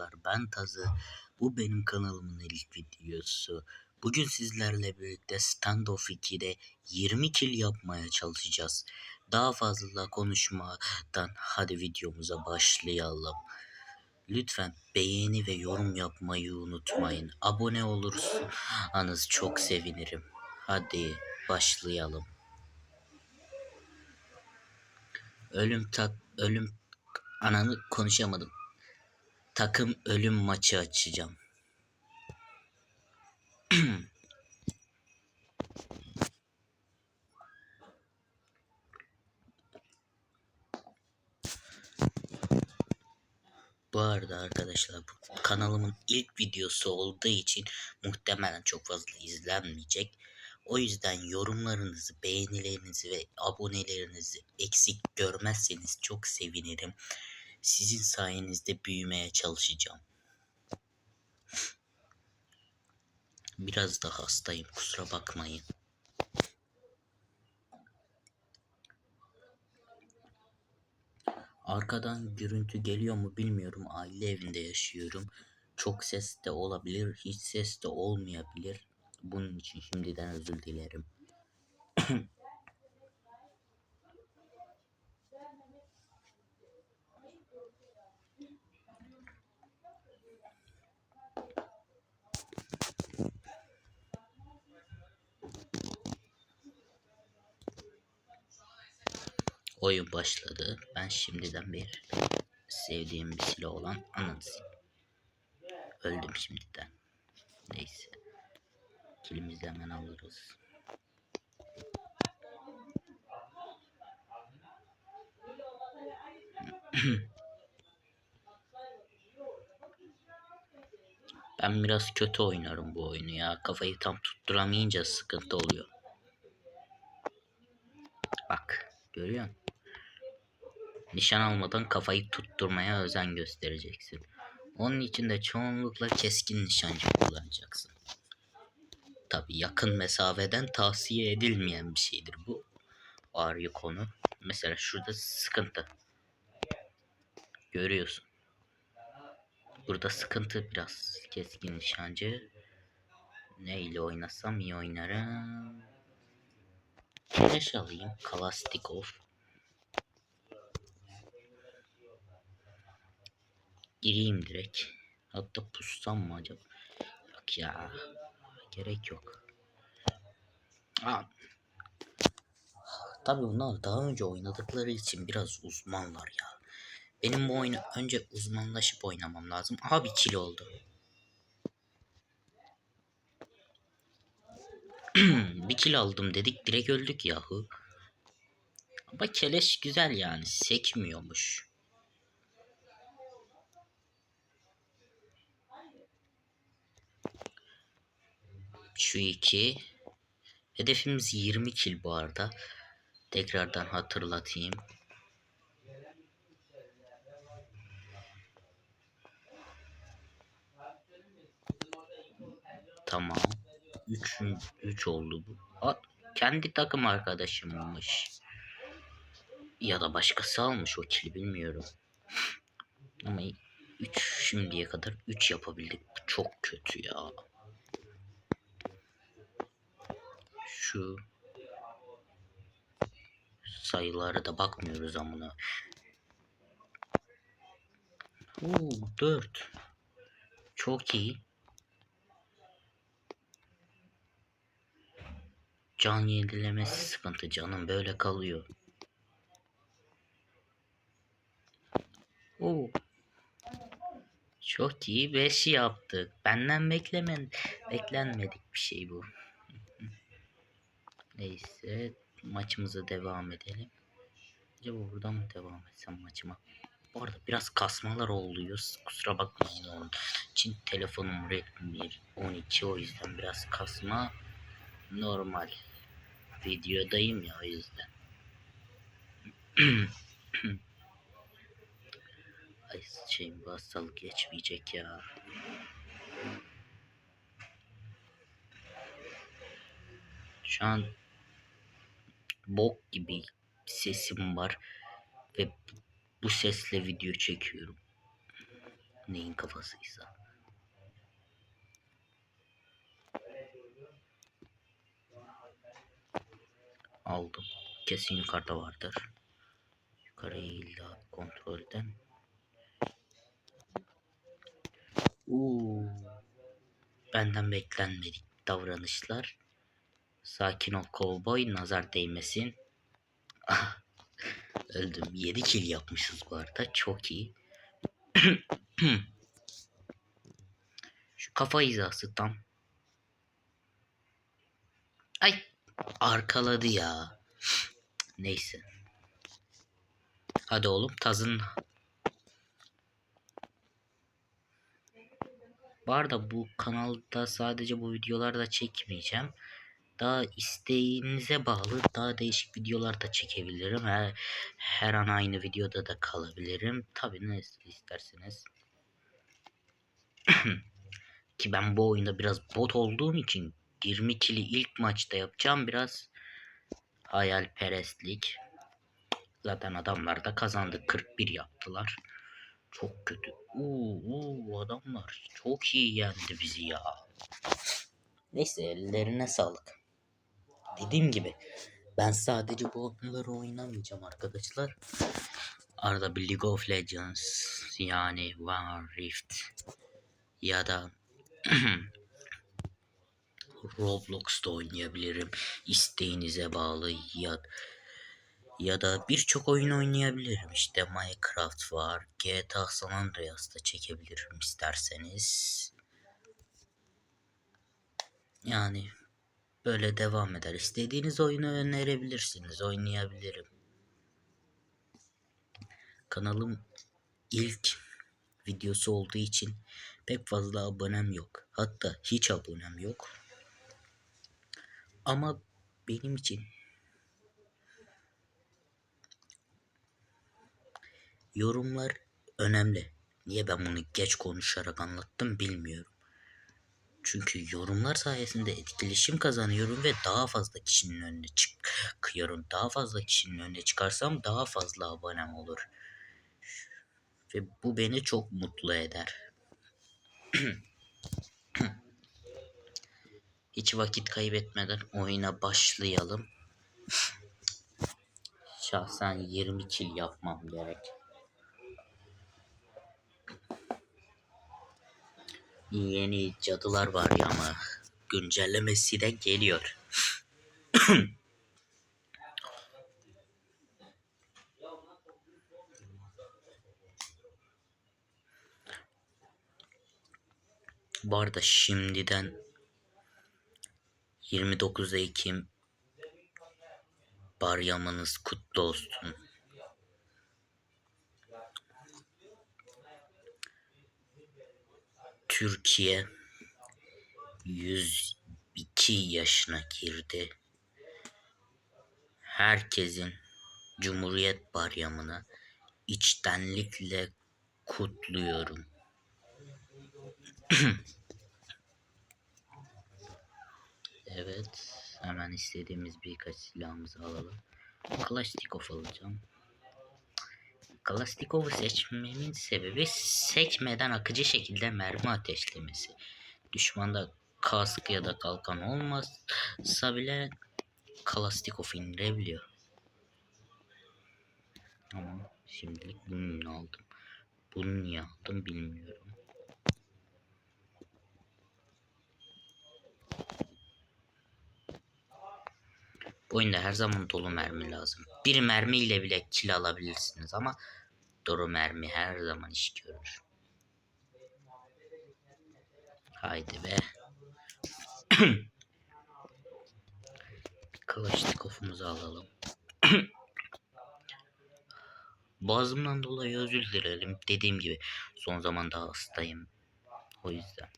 arkadaşlar ben Tazı. Bu benim kanalımın ilk videosu. Bugün sizlerle birlikte Standoff 2'de 20 kill yapmaya çalışacağız. Daha fazla konuşmadan hadi videomuza başlayalım. Lütfen beğeni ve yorum yapmayı unutmayın. Abone olursanız çok sevinirim. Hadi başlayalım. Ölüm tak ölüm ananı konuşamadım. Takım ölüm maçı açacağım. Bu arada arkadaşlar bu kanalımın ilk videosu olduğu için muhtemelen çok fazla izlenmeyecek. O yüzden yorumlarınızı, beğenilerinizi ve abonelerinizi eksik görmezseniz çok sevinirim. Sizin sayenizde büyümeye çalışacağım. Biraz da hastayım kusura bakmayın. Arkadan gürültü geliyor mu bilmiyorum. Aile evinde yaşıyorum. Çok ses de olabilir, hiç ses de olmayabilir. Bunun için şimdiden özür dilerim. Oyun başladı. Ben şimdiden bir sevdiğim bir silah olan anasını. Öldüm şimdiden. Neyse. Kilimizi hemen alırız. Ben biraz kötü oynarım bu oyunu ya. Kafayı tam tutturamayınca sıkıntı oluyor. Bak görüyor musun? Nişan almadan kafayı tutturmaya özen göstereceksin. Onun için de çoğunlukla keskin nişancı kullanacaksın. Tabi yakın mesafeden tavsiye edilmeyen bir şeydir bu. Ağrı konu. Mesela şurada sıkıntı. Görüyorsun. Burada sıkıntı biraz. Keskin nişancı. Neyle oynasam iyi oynarım. Flash alayım. Kalastikov. Gireyim direkt. Hatta pussam mı acaba? Yok ya. Gerek yok. Aa. Tabii bunlar daha önce oynadıkları için biraz uzmanlar ya. Benim bu oyunu önce uzmanlaşıp oynamam lazım. Aha bir kill oldu. bir kill aldım dedik direkt öldük yahu. Ama keleş güzel yani sekmiyormuş. Şu iki. Hedefimiz 20 kill bu arada. Tekrardan hatırlatayım. Tamam. 3 3 oldu bu. Aa, kendi takım arkadaşımmış. Ya da başkası almış o kili bilmiyorum. Ama 3 şimdiye kadar 3 yapabildik. Bu çok kötü ya. Şu sayılara da bakmıyoruz amına. Oo 4. Çok iyi. Can yenilemesi sıkıntı canım böyle kalıyor. Oo. Çok iyi 5 yaptık. Benden beklemen beklenmedik bir şey bu. Neyse maçımıza devam edelim. Acaba buradan mı devam etsem maçıma? Bu arada biraz kasmalar oluyor. Kusura bakmayın onun için telefonum Redmi 12 o yüzden biraz kasma normal. Videodayım ya o yüzden. Ay şeyim bu hastalık geçmeyecek ya. Şu an bok gibi sesim var ve bu sesle video çekiyorum. Neyin kafasıysa. Aldım. Kesin yukarıda vardır. Yukarıyı illa kontrolden. Oo. Benden beklenmedik davranışlar. Sakin ol kovboy nazar değmesin. Ah, Öldüm. 7 kill yapmışız bu arada. Çok iyi. Şu kafa hizası tam. Ay arkaladı ya. Neyse. Hadi oğlum tazın. Bu arada bu kanalda sadece bu videolarda çekmeyeceğim. Daha isteğinize bağlı daha değişik videolar da çekebilirim. Her, her an aynı videoda da kalabilirim. Tabii ne isterseniz. Ki ben bu oyunda biraz bot olduğum için 20 kili ilk maçta yapacağım biraz hayalperestlik. Zaten adamlar da kazandı. 41 yaptılar. Çok kötü. Oo, oo, adamlar çok iyi yendi bizi ya. Neyse ellerine sağlık. Dediğim gibi ben sadece bu oyunları oynamayacağım arkadaşlar. Arada bir League of Legends yani One Rift ya da Roblox'ta oynayabilirim. İsteğinize bağlı ya ya da birçok oyun oynayabilirim. İşte Minecraft var. GTA San Andreas'ta çekebilirim isterseniz. Yani böyle devam eder. İstediğiniz oyunu önerebilirsiniz. Oynayabilirim. Kanalım ilk videosu olduğu için pek fazla abonem yok. Hatta hiç abonem yok. Ama benim için yorumlar önemli. Niye ben bunu geç konuşarak anlattım bilmiyorum. Çünkü yorumlar sayesinde etkileşim kazanıyorum ve daha fazla kişinin önüne çıkıyorum. Daha fazla kişinin önüne çıkarsam daha fazla abonem olur. Ve bu beni çok mutlu eder. Hiç vakit kaybetmeden oyuna başlayalım. Şahsen 20 kill yapmam gerek. Yeni cadılar var ya ama güncellemesi de geliyor. Bu arada şimdiden 29 Ekim Baryamanız kutlu olsun. Türkiye 102 yaşına girdi. Herkesin Cumhuriyet Bayramını içtenlikle kutluyorum. evet, hemen istediğimiz birkaç silahımızı alalım. Kalashnikov alacağım. Kalashnikov'u seçmemin sebebi sekmeden akıcı şekilde mermi ateşlemesi. Düşmanda kask ya da kalkan olmazsa bile Kalashnikov indirebiliyor. Ama şimdilik bunu aldım. Bunu niye aldım bilmiyorum. Bu oyunda her zaman dolu mermi lazım. Bir mermiyle bile kill alabilirsiniz ama dolu mermi her zaman iş görür. Haydi be. Kalaşnikov'umuzu alalım. Boğazımdan dolayı özür dilerim. Dediğim gibi son zamanda hastayım. O yüzden.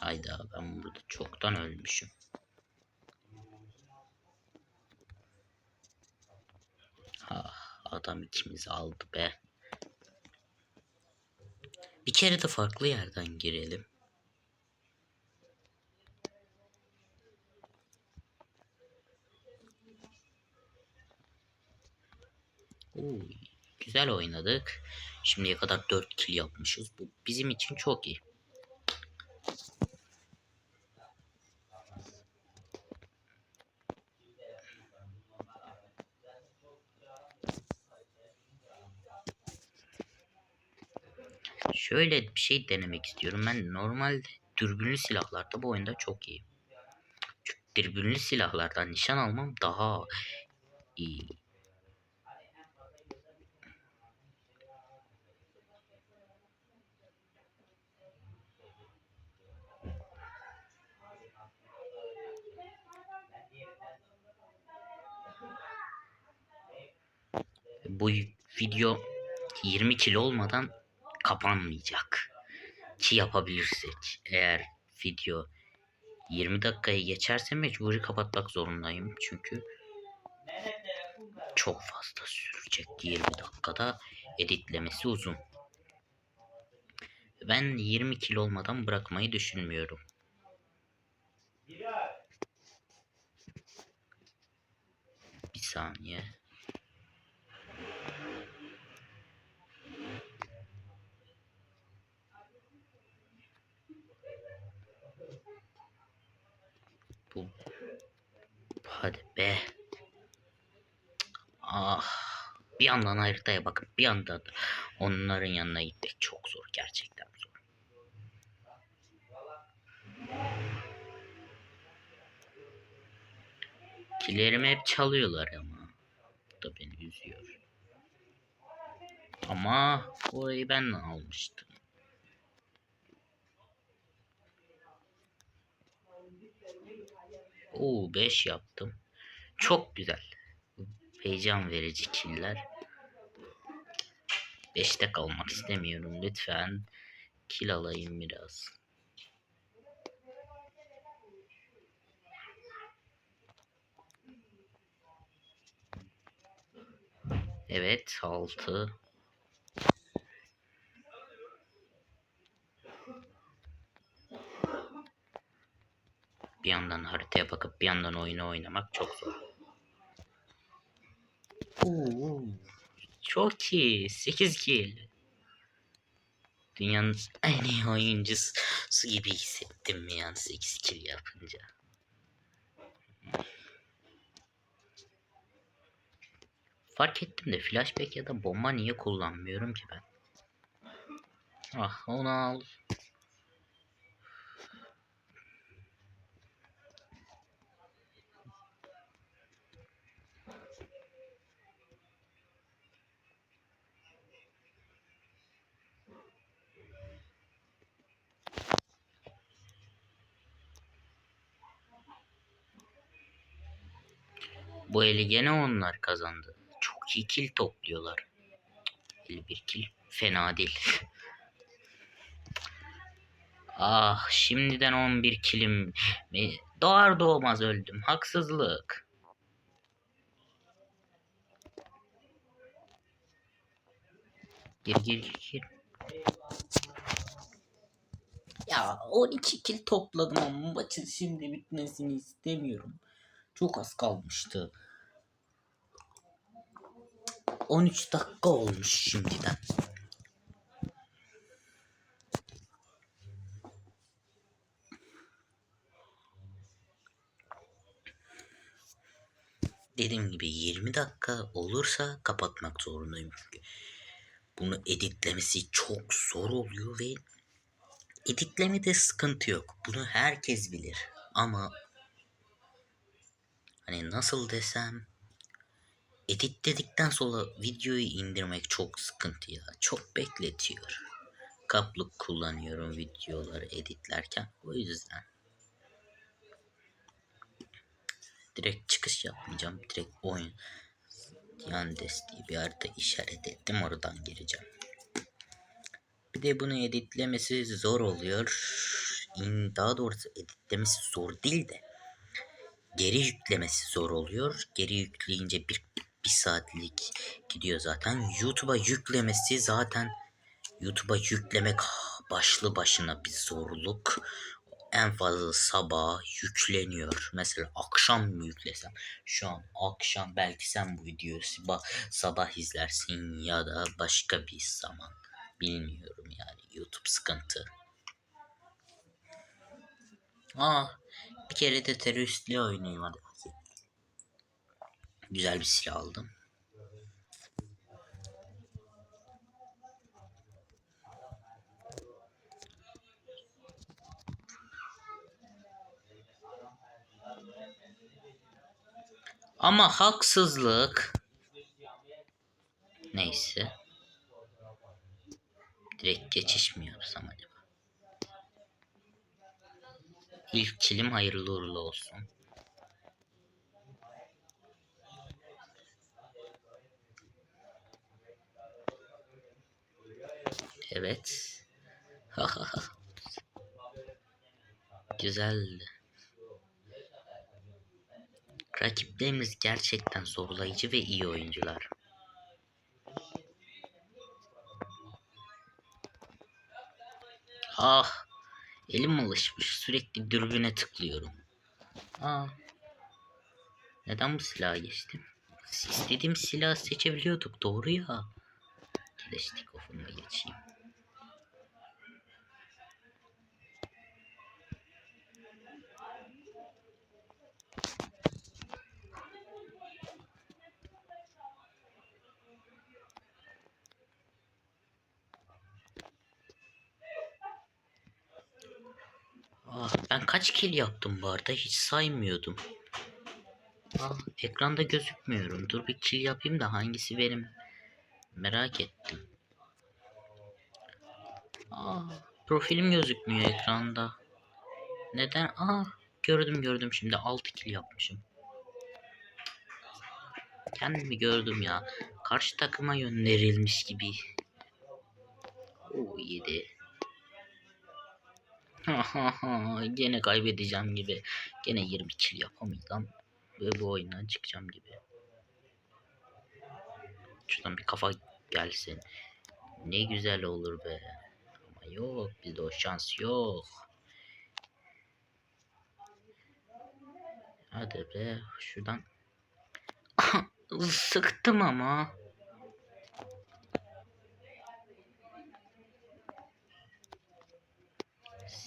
Hayda ben burada çoktan ölmüşüm. Ha, adam ikimizi aldı be. Bir kere de farklı yerden girelim. Uy, güzel oynadık. Şimdiye kadar 4 kill yapmışız. Bu bizim için çok iyi. Şöyle bir şey denemek istiyorum. Ben normalde dürbünlü silahlarda bu oyunda çok iyi. Çünkü dürbünlü silahlardan nişan almam daha iyi. Bu video 20 kilo olmadan kapanmayacak. Ki yapabilirsek. Eğer video 20 dakikayı geçerse mecburi kapatmak zorundayım. Çünkü çok fazla sürecek 20 dakikada editlemesi uzun. Ben 20 kilo olmadan bırakmayı düşünmüyorum. Bir saniye. Bu hadi be. Ah. Bir yandan haritaya bakıp bir yandan da onların yanına gitmek çok zor gerçekten zor. Kilerimi hep çalıyorlar ama. Bu da beni üzüyor. Ama orayı ben almıştım. Oo 5 yaptım. Çok güzel. Heyecan verici killer. 5'te kalmak istemiyorum lütfen. Kill alayım biraz. Evet 6. Bir yandan haritaya bakıp bir yandan oyunu oynamak çok zor. Oo, çok iyi. 8 kill. Dünyanın en iyi oyuncusu gibi hissettim yani 8 kill yapınca. Fark ettim de flashback ya da bomba niye kullanmıyorum ki ben? Ah onu al. Bu eli gene onlar kazandı. Çok iyi kill topluyorlar. 51 kill fena değil. ah şimdiden 11 kilim. Doğar doğmaz öldüm. Haksızlık. Gir gir gir. Ya 12 kill topladım ama maçın şimdi bitmesini istemiyorum. Çok az kalmıştı. 13 dakika olmuş şimdiden. Dediğim gibi 20 dakika olursa kapatmak zorundayım çünkü. Bunu editlemesi çok zor oluyor ve editlemede sıkıntı yok. Bunu herkes bilir. Ama hani nasıl desem edit dedikten sonra videoyu indirmek çok sıkıntı ya. Çok bekletiyor. Kaplık kullanıyorum videoları editlerken. O yüzden. Direkt çıkış yapmayacağım. Direkt oyun. Yandes diye bir harita işaret ettim. Oradan gireceğim. Bir de bunu editlemesi zor oluyor. Daha doğrusu editlemesi zor değil de geri yüklemesi zor oluyor. Geri yükleyince bir, bir saatlik gidiyor zaten. YouTube'a yüklemesi zaten YouTube'a yüklemek başlı başına bir zorluk. en fazla sabah yükleniyor. Mesela akşam mı yüklesem? Şu an akşam belki sen bu videoyu sabah, sabah izlersin ya da başka bir zaman. Bilmiyorum yani YouTube sıkıntı. Aa, bir kere de teröristle oynayayım hadi. Güzel bir silah aldım. Ama haksızlık. Neyse. Direkt geçiş mi yapsam acaba? İlk kilim hayırlı uğurlu olsun. Evet. Güzeldi. Rakiplerimiz gerçekten zorlayıcı ve iyi oyuncular. Ah, elim alışmış. Sürekli dürbüne tıklıyorum. Aa, neden bu silaha geçtim? İstediğim silahı seçebiliyorduk. Doğru ya. Kereştik ofuma geçeyim. Ah, ben kaç kill yaptım bu arada hiç saymıyordum. Ah, ekranda gözükmüyorum. Dur bir kill yapayım da hangisi benim merak ettim. Ah, profilim gözükmüyor ekranda. Neden? Ah, gördüm gördüm şimdi 6 kill yapmışım. Kendimi gördüm ya. Karşı takıma gönderilmiş gibi. O yedi. Gene kaybedeceğim gibi. Gene 20 kill yapamayacağım. Ve bu oyundan çıkacağım gibi. Şuradan bir kafa gelsin. Ne güzel olur be. Ama yok bizde o şans yok. Hadi be şuradan. Sıktım ama.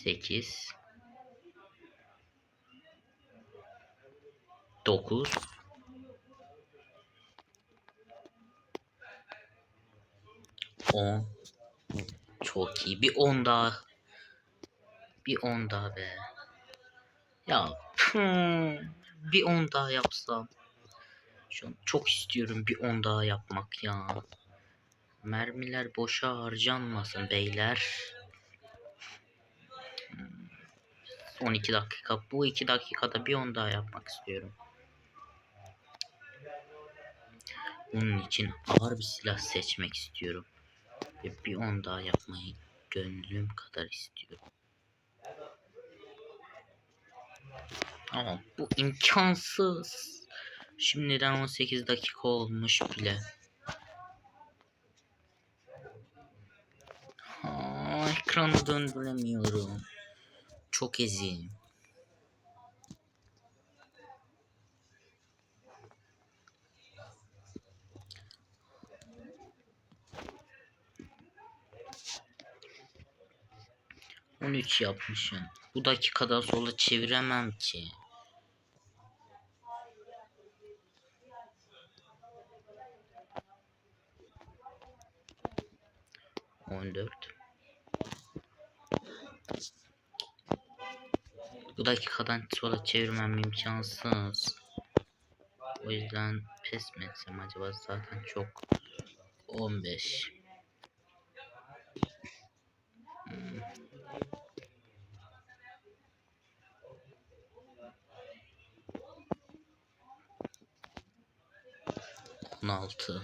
Sekiz. Dokuz. On. Çok iyi. Bir on daha. Bir on daha be. Ya hmm, bir on daha yapsam. Şu an çok istiyorum bir on daha yapmak ya. Mermiler boşa harcanmasın beyler. Hmm, 12 dakika. Bu 2 dakikada bir on daha yapmak istiyorum. Bunun için ağır bir silah seçmek istiyorum. Ve bir on daha yapmayı gönlüm kadar istiyorum. Ama bu imkansız. Şimdiden 18 dakika olmuş bile. Ha, ekranı döndüremiyorum. Çok eziyim. On üç yapmışım. Bu dakikada sola çeviremem ki. On dört. Bu dakikadan sola çevirmem imkansız. O yüzden pes mi etsem acaba zaten çok 15 hmm. On altı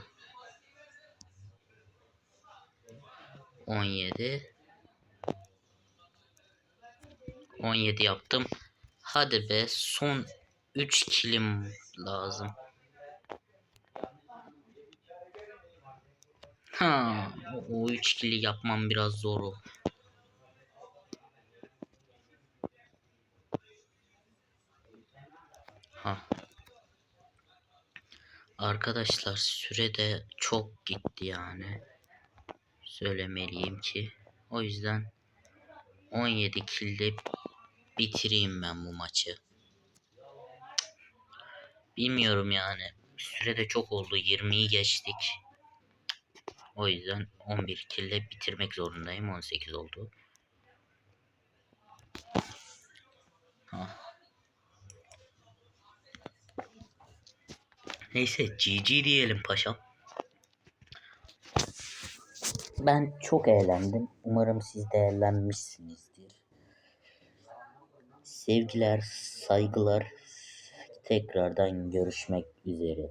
On yedi 17 yaptım. Hadi be son 3 kilim lazım. Ha, o 3 kili yapmam biraz zor oldu. Ha. Arkadaşlar sürede çok gitti yani. Söylemeliyim ki. O yüzden 17 kilde bitireyim ben bu maçı. Bilmiyorum yani. Süre de çok oldu. 20'yi geçtik. O yüzden 11 kilde bitirmek zorundayım. 18 oldu. Ha. Neyse GG diyelim paşam. Ben çok eğlendim. Umarım siz de eğlenmişsinizdir. Sevgiler, saygılar. Tekrardan görüşmek üzere.